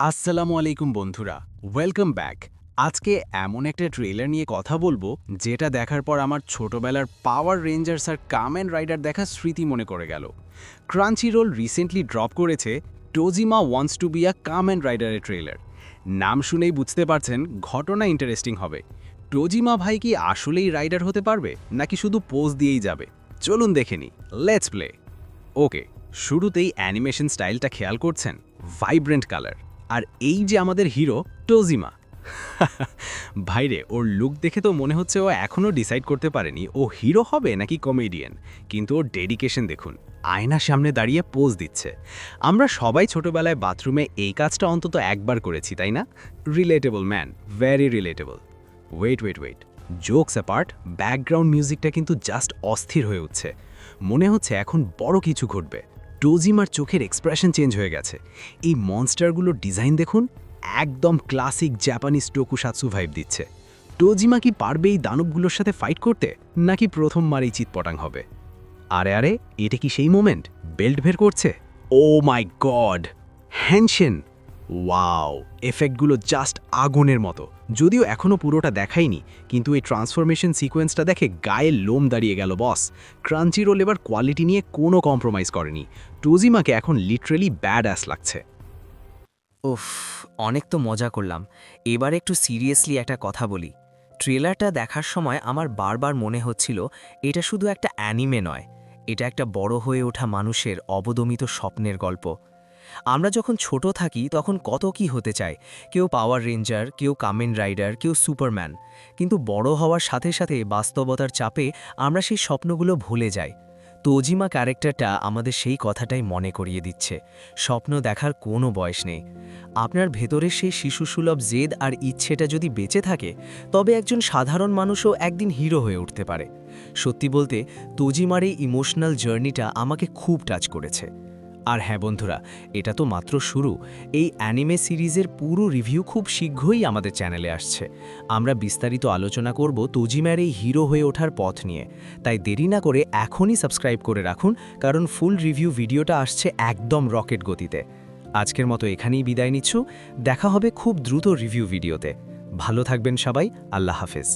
আসসালামু আলাইকুম বন্ধুরা ওয়েলকাম ব্যাক আজকে এমন একটা ট্রেলার নিয়ে কথা বলব, যেটা দেখার পর আমার ছোটবেলার পাওয়ার রেঞ্জার্স আর কামেন রাইডার দেখার স্মৃতি মনে করে গেল। ক্রাঞ্চি রোল রিসেন্টলি ড্রপ করেছে Tojima wants to be a Kamen রাইডারের trailer নাম শুনেই বুঝতে পারছেন ঘটনা ইন্টারেস্টিং হবে। টোজিমা ভাই কি আসলেই রাইডার হতে পারবে, নাকি শুধু পোজ দিয়েই যাবে? চলুন দেখে নি লেটস প্লে ওকে শুরুতেই অ্যানিমেশন স্টাইলটা খেয়াল করছেন ভাইব্রেন্ট কালার আর এই যে আমাদের হিরো টোজিমা ভাইরে, ওর লুক দেখে তো মনে হচ্ছে ও এখনও ডিসাইড করতে পারেনি। ও হিরো হবে নাকি কমেডিয়ান কিন্তু ওর ডেডিকেশন দেখুন, আয়নার সামনে দাঁড়িয়ে পোজ দিচ্ছে। আমরা সবাই ছোটবেলায় বাথরুমে এই কাজটা অন্তত একবার করেছি, তাই না? Relatable man very relatable wait wait wait jokes apart background মিউজিকটা কিন্তু জাস্ট অস্থির হয়ে উঠছে। মনে হচ্ছে এখন বড় কিছু ঘটবে। টোজিমার চোখের এক্সপ্রেশন চেঞ্জ হয়ে গেছে। এই মনস্টারগুলোর ডিজাইন দেখুন, একদম ক্লাসিক জাপানিজ টোকুসাৎসু ভাইব দিচ্ছে। টোজিমা কি পারবে এই দানবগুলোর সাথে ফাইট করতে, নাকি প্রথমবারেই চিৎপটাং হবে? আরে আরে, এটা কি সেই মোমেন্ট বেল্ট বের করছে? ও মাই গড হ্যানশেন ওয়াও এফেক্টগুলো জাস্ট আগুনের মতো। যদিও এখনও পুরোটা দেখাইনি, কিন্তু এই ট্রান্সফরমেশন সিকোয়েন্সটা দেখে গায়ে লোম দাঁড়িয়ে গেল বস ক্রাঞ্চি রোল এবার কোয়ালিটি নিয়ে কোনো কম্প্রোমাইজ করেনি। টুজিমাকে এখন লিটারেলি ব্যাড অ্যাস লাগছে। উফ, অনেক তো মজা করলাম। এবার একটু সিরিয়াসলি একটা কথা বলি। ট্রেলারটা দেখার সময় আমার বারবার মনে হচ্ছিল, এটা শুধু একটা অ্যানিমে নয়। এটা একটা বড় হয়ে ওঠা মানুষের অবদমিত স্বপ্নের গল্প। আমরা যখন ছোট থাকি, তখন কত কি হতে চায়? কেউ পাওয়ার রেঞ্জার কেউ কামেন রাইডার কেউ সুপারম্যান কিন্তু বড় হওয়ার সাথে সাথে বাস্তবতার চাপে আমরা সেই স্বপ্নগুলো ভুলে যাই। তোজিমা ক্যারেক্টারটা আমাদের সেই কথাটাই মনে করিয়ে দিচ্ছে। স্বপ্ন দেখার কোনো বয়স নেই। আপনার ভেতরের সেই শিশুসুলভ জেদ আর ইচ্ছেটা যদি বেঁচে থাকে, তবে একজন সাধারণ মানুষও একদিন হিরো হয়ে উঠতে পারে। সত্যি বলতে, তোজিমার এই ইমোশনাল জার্নিটা আমাকে খুব টাচ করেছে। আর হ্যাঁ বন্ধুরা, এটা তো মাত্র শুরু। এই অ্যানিমে সিরিজের পুরো রিভিউ খুব শীঘ্রই আমাদের চ্যানেলে আসছে। আমরা বিস্তারিত আলোচনা করব তোজিমার এই হিরো হয়ে ওঠার পথ নিয়ে। তাই দেরি না করে এখনই সাবস্ক্রাইব করে রাখুন, কারণ ফুল রিভিউ ভিডিওটা আসছে একদম রকেট গতিতে। আজকের মতো এখানেই বিদায় নিচ্ছু। দেখা হবে খুব দ্রুত রিভিউ ভিডিওতে ভালো থাকবেন সবাই, আল্লাহ হাফেজ।